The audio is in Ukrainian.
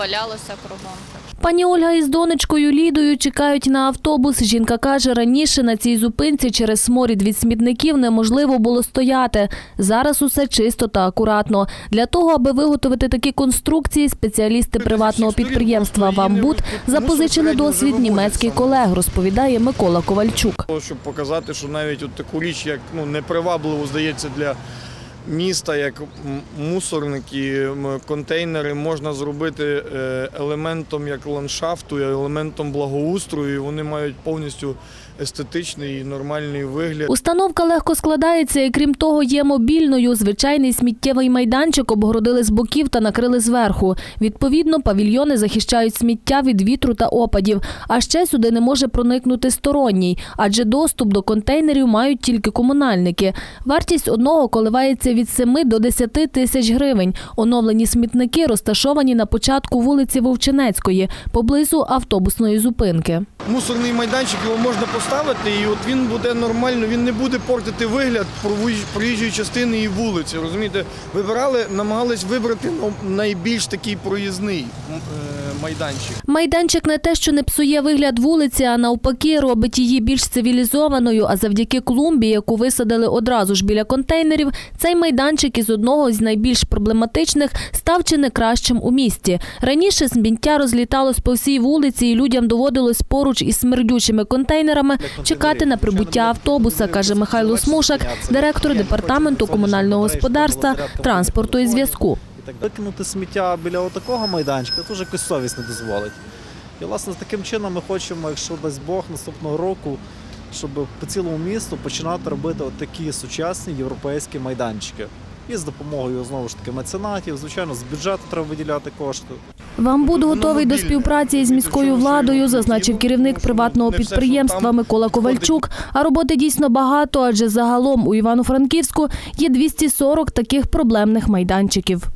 валялося кругом. Пані Ольга із донечкою Лідою чекають на автобус. Жінка каже, раніше на цій зупинці через сморід від смітників неможливо було стояти. Зараз усе чисто та акуратно. Для того, аби виготовити такі конструкції, спеціалісти приватного підприємства «Вамбут» запозичили досвід німецьких колег, розповідає Микола Ковальчук. Щоб показати, що навіть от таку річ, як ну непривабливо здається для міста, як мусорники, контейнери, можна зробити е, елементом як ландшафту, елементом благоустрою. і Вони мають повністю естетичний і нормальний вигляд. Установка легко складається і крім того є мобільною. Звичайний сміттєвий майданчик обгородили з боків та накрили зверху. Відповідно, павільйони захищають сміття від вітру та опадів. А ще сюди не може проникнути сторонній, адже доступ до контейнерів мають тільки комунальники. Вартість одного коливається від 7 до 10 тисяч гривень. Оновлені смітники розташовані на початку вулиці Вовчинецької, поблизу автобусної зупинки. Мусорний майданчик його можна поставити, і от він буде нормально, він не буде портити вигляд проїжджої частини і вулиці. Розумієте, вибирали, намагались вибрати найбільш такий проїзний е, майданчик. Майданчик не те, що не псує вигляд вулиці, а навпаки, робить її більш цивілізованою. А завдяки клумбі, яку висадили одразу ж біля контейнерів, цей майданчик із одного з найбільш проблематичних став чи не кращим у місті. Раніше сміття розліталось по всій вулиці, і людям доводилось поруч із смердючими контейнерами чекати на прибуття автобуса, каже Михайло Смушак, директор департаменту комунального господарства, транспорту і зв'язку. Викинути сміття біля отакого майданчика, вже якось совість не дозволить. І власне таким чином ми хочемо, якщо дасть Бог наступного року, щоб по цілому місту починати робити от такі сучасні європейські майданчики. І з допомогою знову ж таки меценатів, звичайно, з бюджету треба виділяти кошти. Вам буду готовий до співпраці із міською владою, зазначив керівник приватного підприємства Микола Ковальчук. А роботи дійсно багато, адже загалом у Івано-Франківську є 240 таких проблемних майданчиків.